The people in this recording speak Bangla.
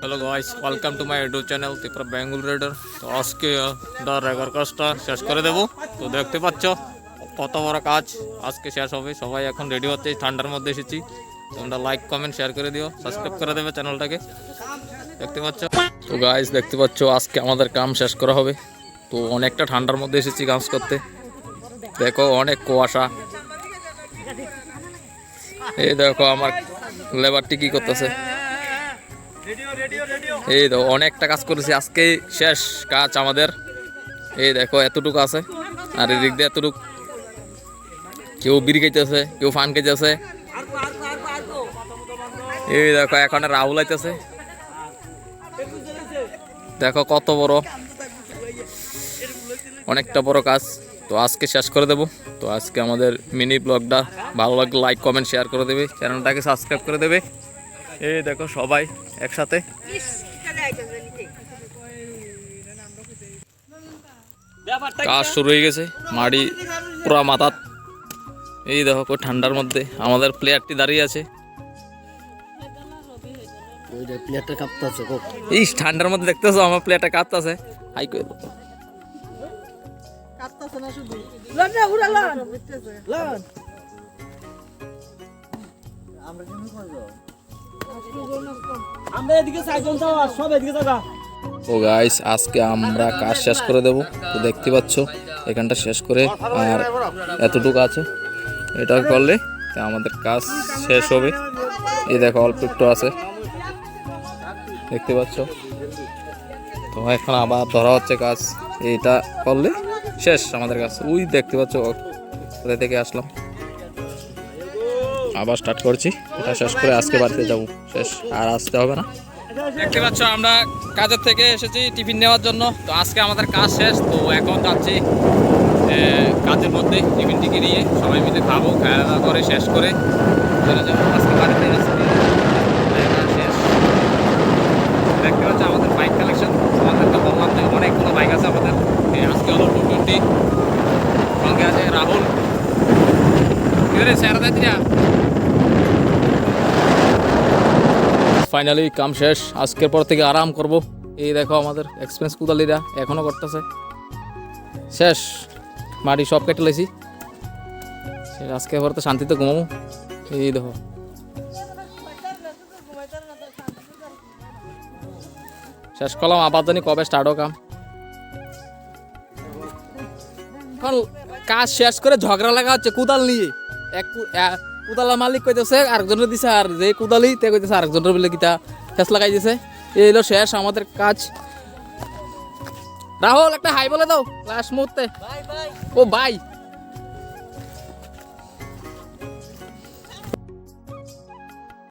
Hello guys welcome to my YouTube channel Tripura Bengal raider তো আজকে দা রেগার কাজটা শেষ করে দেবো। তো দেখতে পাচ্ছ, কত বড় কাজ। আজকে শেষ হবে, সবাই এখন রেডি হচ্ছে ঠান্ডার মধ্যে এসেছি। তোমরা লাইক কমেন্ট শেয়ার করে দিও সাবস্ক্রাইব করে দেবে চ্যানেলটাকে দেখতে পাচ্ছ? তো গাইস দেখতে পাচ্ছ, আজকে আমাদের কাম শেষ করা হবে। তো অনেকটা ঠান্ডার মধ্যে এসেছি কাজ করতে। দেখো, অনেক কুয়াশা। এই দেখো, আমার লেবারটি কি করতেছে? এই দেখো, অনেকটা কাজ করেছি আজকে শেষ কাজ আমাদের। এই দেখো, এতটুকু আছে, আর এদিক দিয়ে এতটুকু। কেউ বিড়ি খাইতেছে, কেউ ফান খাইতেছে। এই দেখো, এখন রাহুল আইতেছে। দেখো, কত বড়, অনেকটা বড় কাজ। তো আজকে শেষ করে দেব। তো আজকে আমাদের মিনি ব্লগটা ভালো লাগলে লাইক কমেন্ট শেয়ার করে দেবে। চ্যানেলটাকে সাবস্ক্রাইব করে দেবে। এই দেখো সবাই একসাথে। কাজ শুরু হয়ে গেছে মাড়ি পুরা মাথাত এই দেখো কই ঠান্ডার মধ্যে আমাদের প্লেয়ারটি দাঁড়িয়ে আছে। এই ঠান্ডার মধ্যে দেখতেছো আমার প্লেয়ারটা কাঁপতেছে হাই কই আমরা তো গাইস আজকে আমরা কাজ শেষ করে দেব। তো দেখতে পাচ্ছ, এখানটা শেষ করে আর এতটুকু আছে। এটা করলে তো আমাদের কাজ শেষ হবে। এই দেখো, অল্প একটু আছে। দেখতে পাচ্ছ? তো এখন আবার ধরা হচ্ছে কাজ। এইটা করলে শেষ আমাদের কাজ। ওই দেখতে পাচ্ছ কোথা থেকে আসলাম? আবার স্টার্ট করছি। এটা শেষ করে আজকে বাড়িতে যাব। শেষ, আর আসতে হবে না। দেখতে পাচ্ছ, আমরা কাজের থেকে এসেছি টিফিন নেওয়ার জন্য। তো আজকে আমাদের কাজ শেষ, তো এখন যাচ্ছি কাজের মধ্যে টিফিন টিকে নিয়ে সবাই মিলে খাব খাওয়া দাওয়া করে শেষ করে চলে যাব। আজকে বাড়িতে দেখা শেষ। দেখতে পাচ্ছ, আমাদের বাইক কালেকশন আমাদের তো বললাম যে অনেকগুলো বাইক আছে আমাদের। আজকে হলো টু টোয়েন্টি সঙ্গে আছে রাহুল। স্যার দাদিরা ফাইনালি কাম শেষ। আজকের পর থেকে আরাম করব। এই দেখো আমাদের এক্সপেন্স কুদালিরা এখনও করতেছে। শেষ। মাটি সব কেটে লেছি। আজকে পর তো শান্তিতে ঘুমাবো। এই দেখো। শেষ করলাম, আবার জানি কবে স্টার্ট কাম। কাজ শেষ করে ঝগড়া লাগা হচ্ছে কুদাল নিয়ে। এক কু- এ- কুদালের মালিক কইতেছে আরেকজনের দিছে আর যে কোদালি তে কইতেছে আরেকজনের বলে কিতা ফেস লাগাই দিছে এই হলো শেষ আমাদের কাজ। রাহুল একটা হাই বলে দাও লাস্ট মুহূর্তে। ও বাই।